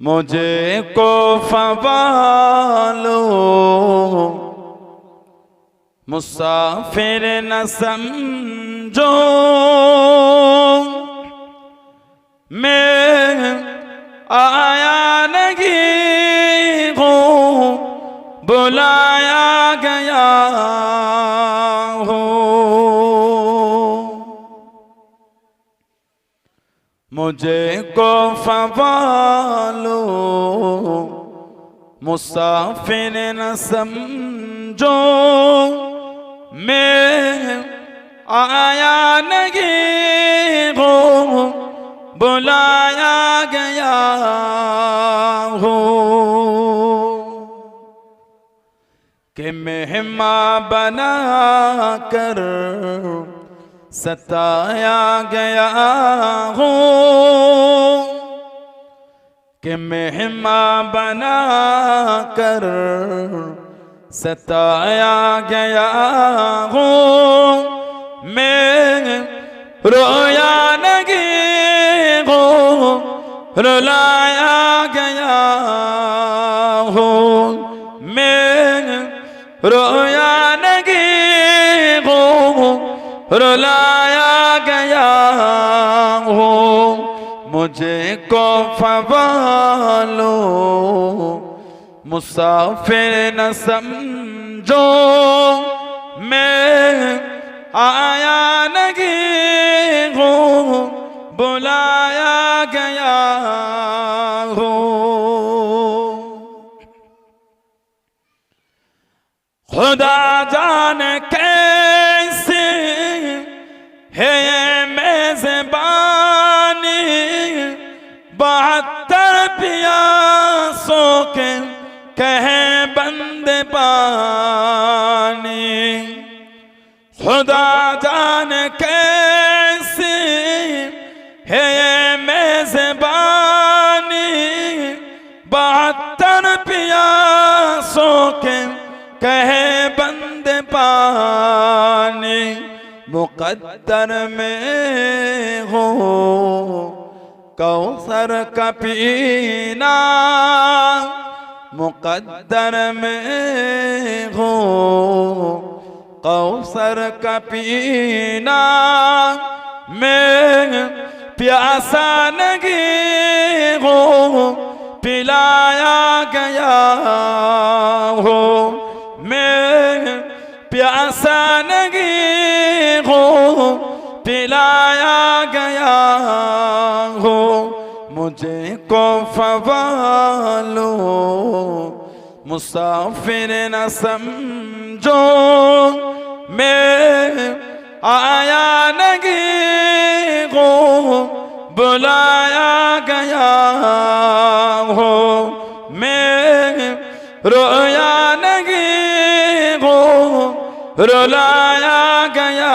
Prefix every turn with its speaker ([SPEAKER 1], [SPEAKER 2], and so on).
[SPEAKER 1] مجھے کو فوالو مسافر نہ سمجھو میں آیا نہیں ہوں بلایا گیا مجھے کو فوالو مسافر نہ سمجھو۔ میں آیا نہیں ہوں بلایا گیا ہوں کہ مہماں بنا کر ستایا گیا ہوں کہ مہماں بنا کر ستایا گیا ہوں میں رویا نہیں ہوں رلایا گیا ہوں میں رویا نہیں ہوں رلایا گیا ہوں مجھے کو فوالو مسافر نہ سمجھو میں آیا نہیں ہوں بلایا گیا ہوں خدا جان کیسے کہیں بند پانی، خدا جان کیسے ہے یہ میزبانی؟ بہتر پیاسوں کے کہے بند پانی، مقدر میں ہو کوثر کا پینا۔ مقدر میں ہو کوثر کا پینا میں پیاسا نہیں ہو پلایا گیا ہو میں پیاسا نہیں ہو پلایا مجھے کو فوالو، مسافر نہ سمجھو، میں آیا نہیں ہوں بلایا گیا ہو، میں رویا نہیں ہوں رلایا گیا